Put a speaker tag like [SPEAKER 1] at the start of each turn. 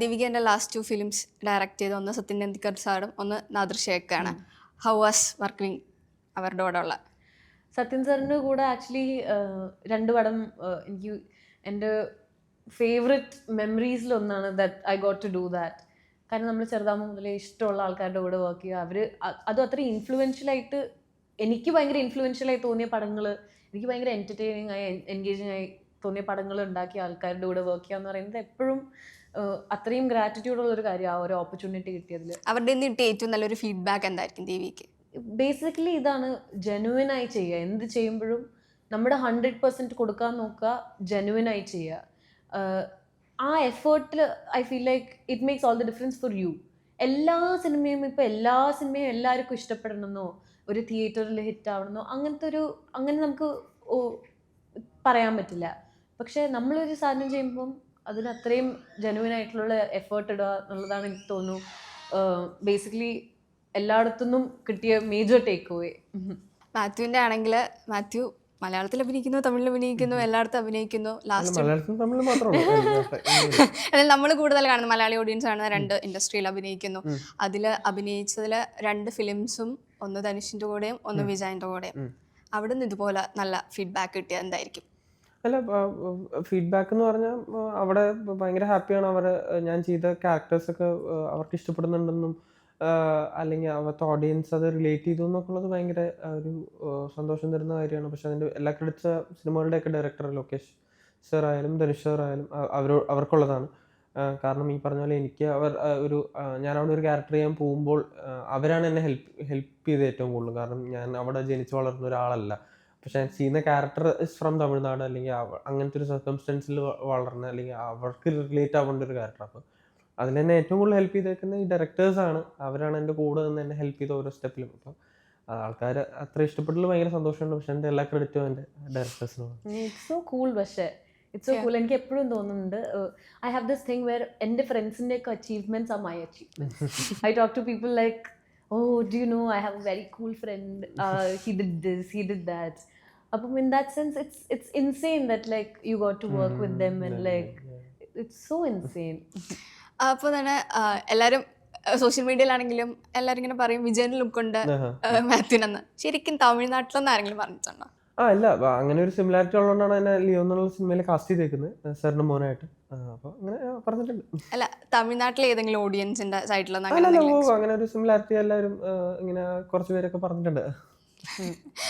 [SPEAKER 1] ദിവികേന്റെ last two films direct ചെയ്ത ഒന്ന് സത്യൻ നന്ദിക്കർ സാറും ഒന്ന് നാദർ ഷേഖാണ് ഹൗ വാസ് വർക്കിംഗ് അവരുടെ കൂടെ ഉള്ള?
[SPEAKER 2] സത്യൻ സാറിന്റെ കൂടെ ആക്ച്വലി രണ്ട് പടം എനിക്ക് എന്റെ favourite മെമ്മറീസിലൊന്നാണ് that I got to do that കാരണം നമ്മൾ ചെറുതാകുമ്പോൾ മുതലേ ഇഷ്ടമുള്ള ആൾക്കാരുടെ കൂടെ വർക്ക് ചെയ്യുക. അവർ അതും അത്ര ഇൻഫ്ലുവൻഷ്യൽ ആയിട്ട് എനിക്ക് ഭയങ്കര ഇൻഫ്ലുവൻഷ്യൽ ആയി തോന്നിയ പടങ്ങൾ എനിക്ക് ഭയങ്കര എന്റർടൈനിങ് ആയി എൻഗേജിങ് ആയി തോന്നിയ പടങ്ങൾ ഉണ്ടാക്കിയ ആൾക്കാരുടെ കൂടെ വർക്ക് ചെയ്യുക എന്ന് പറയുന്നത് എപ്പോഴും അത്രയും ഗ്രാറ്റിറ്റ്യൂഡ് ഉള്ള ഒരു കാര്യം ആ ഒരു ഓപ്പർച്യൂണിറ്റി കിട്ടിയതിൽ
[SPEAKER 1] അവരുടെ കിട്ടിയ ഏറ്റവും നല്ലൊരു ഫീഡ്ബാക്ക് എന്തായിരിക്കും ദേവിക്ക്?
[SPEAKER 2] ബേസിക്കലി ഇതാണ് ജെനുവിൻ ആയി ചെയ്യുക. എന്ത് ചെയ്യുമ്പോഴും നമ്മുടെ ഹൺഡ്രഡ് പെർസെന്റ് കൊടുക്കാൻ നോക്കുക ജെനുവിൻ ആയി ചെയ്യുക. ആ എഫേർട്ടിൽ I feel like it makes all the difference for you എല്ലാ സിനിമയും ഇപ്പോൾ എല്ലാ സിനിമയും എല്ലാവർക്കും ഇഷ്ടപ്പെടണമെന്നോ ഒരു തിയേറ്ററിൽ ഹിറ്റ് ആവണമെന്നോ അങ്ങനത്തെ ഒരു അങ്ങനെ നമുക്ക് പറയാൻ പറ്റില്ല. പക്ഷേ നമ്മളൊരു സാധനം ചെയ്യുമ്പം അതിന് അത്രയും ജനുവിൻ ആയിട്ടുള്ള എഫേർട്ട് ഇടുക എന്നുള്ളതാണ് എനിക്ക് തോന്നുന്നു. ബേസിക്കലി എല്ലായിടത്തുനിന്നും കിട്ടിയ മേജർ ടേക്ക് അവേ
[SPEAKER 1] മാത്യുവിന്റെ ആണെങ്കിൽ മാത്യു മലയാളത്തിൽ അഭിനയിക്കുന്നു തമിഴിൽ അഭിനയിക്കുന്നു എല്ലായിടത്തും അഭിനയിക്കുന്നു ലാസ്റ്റ് എന്നാൽ നമ്മൾ കൂടുതൽ കാണുന്ന മലയാളി ഓഡിയൻസ് ആണ്. രണ്ട് ഇൻഡസ്ട്രിയിൽ അഭിനയിക്കുന്നു. അതിൽ അഭിനയിച്ചതിൽ രണ്ട് ഫിലിംസും ഒന്ന് ധനുഷിന്റെ കൂടെയും ഒന്ന് വിജയന്റെ കൂടെയും. അവിടെ നിന്ന് ഇതുപോലെ നല്ല ഫീഡ്ബാക്ക് കിട്ടിയത് എന്തായിരിക്കും?
[SPEAKER 3] അല്ല ഫീഡ്ബാക്ക് എന്ന് പറഞ്ഞാൽ അവിടെ ഭയങ്കര ഹാപ്പിയാണ് അവർ ഞാൻ ചെയ്ത ക്യാരക്ടേഴ്സ് ഒക്കെ അവർക്ക് ഇഷ്ടപ്പെടുന്നുണ്ടെന്നും അല്ലെങ്കിൽ അവിടുത്തെ ഓഡിയൻസ് അത് റിലേറ്റ് ചെയ്തു എന്നൊക്കെ ഉള്ളത് ഭയങ്കര ഒരു സന്തോഷം തരുന്ന കാര്യമാണ്. പക്ഷെ അതിന്റെ എല്ലാ ക്രെഡിറ്റ്സ് സിനിമകളുടെയൊക്കെ ഡയറക്ടർ ലോകേഷ് സർ ആയാലും ധനുഷ് സാർ ആയാലും അ- അവരോ അവർക്കുള്ളതാണ്. കാരണം ഈ പറഞ്ഞ പോലെ എനിക്ക് അവർ ഒരു ഞാൻ അവിടെ ഒരു ക്യാരക്ടർ ചെയ്യാൻ പോകുമ്പോൾ അവരാണ് എന്നെ ഹെൽപ്പ് ഹെൽപ്പ് ചെയ്ത് ഏറ്റവും കൂടുതൽ. കാരണം ഞാൻ അവിടെ ജനിച്ചു വളർന്ന ഒരാളല്ല. പക്ഷെ ചെയ്യുന്ന ക്യാരക്ടർ ഇസ് ഫ്രം തമിഴ്നാട് അല്ലെങ്കിൽ അങ്ങനത്തെ ഒരു സർക്കംസ്റ്റൻസിൽ വളർന്ന അല്ലെങ്കിൽ അവർക്ക് റിലേറ്റ് ആവേണ്ട ഒരു ക്യാരക്ടർ അപ്പോൾ അതിൽ തന്നെ ഏറ്റവും കൂടുതൽ ഹെൽപ്പ് ചെയ്തേക്കുന്ന ഈ ഡയറക്ടേഴ്സ് ആണ്. അവരാണ് എന്റെ കൂടെ നിന്ന് എന്നെ ഹെൽപ്പ് ചെയ്ത ഓരോ സ്റ്റെപ്പിലും അപ്പം ആൾക്കാർ അത്ര ഇഷ്ടപ്പെട്ടതിൽ ഭയങ്കര സന്തോഷമുണ്ട്. പക്ഷെ എന്റെ എല്ലാ ക്രെഡിറ്റും എന്റെ ഡയറക്ടേഴ്സിനാണ്
[SPEAKER 2] ഇറ്റ്സ് സോ കൂൾ പക്ഷേ. ഇറ്റ്സ് സോ കൂൾ എനിക്ക് എപ്പോഴും തോന്നുന്നുണ്ട് I have this thing where എന്റെ ഫ്രണ്ട്സിന്റെ ഒക്കെ അച്ചീവ്മെന്റ്സ് ആ my achievements I talk to people like oh do you know I have a very cool friend he did this he did that അപ്പം in that sense it's it's insane that like you got to work with them and like it's so insane
[SPEAKER 1] അപ്പോൾ തന്നെ എല്ലാവരും social മീഡിയയിലാണെങ്കിലും എല്ലാവരും ഇങ്ങനെ പറയും വിജയന്റെ ലുക്കുണ്ട് മാത്യുനെന്ന്. ശരിക്കും തമിഴ്നാട്ടിലൊന്നും ആരെങ്കിലും പറഞ്ഞിട്ടുണ്ടോ?
[SPEAKER 3] ആ ഇല്ല അങ്ങനെ ഒരു സിമിലാരിറ്റി ഉള്ളതുകൊണ്ടാണ് എന്നെ ലിയോ എന്നുള്ള സിനിമയിൽ കാസ്റ്റ് ചെയ്തേക്കുന്നത് സാറിന്റെ മോനായിട്ട്. അപ്പോൾ അങ്ങനെ പറഞ്ഞിട്ടുണ്ട്.
[SPEAKER 1] അല്ല തമിഴ്നാട്ടിലെ ഏതെങ്കിലും ഓഡിയൻസിന്റെ
[SPEAKER 3] ഓ, അങ്ങനെ ഒരു സിമിലാരിറ്റി എല്ലാവരും ഇങ്ങനെ കുറച്ച് പേരൊക്കെ പറഞ്ഞിട്ടുണ്ട്.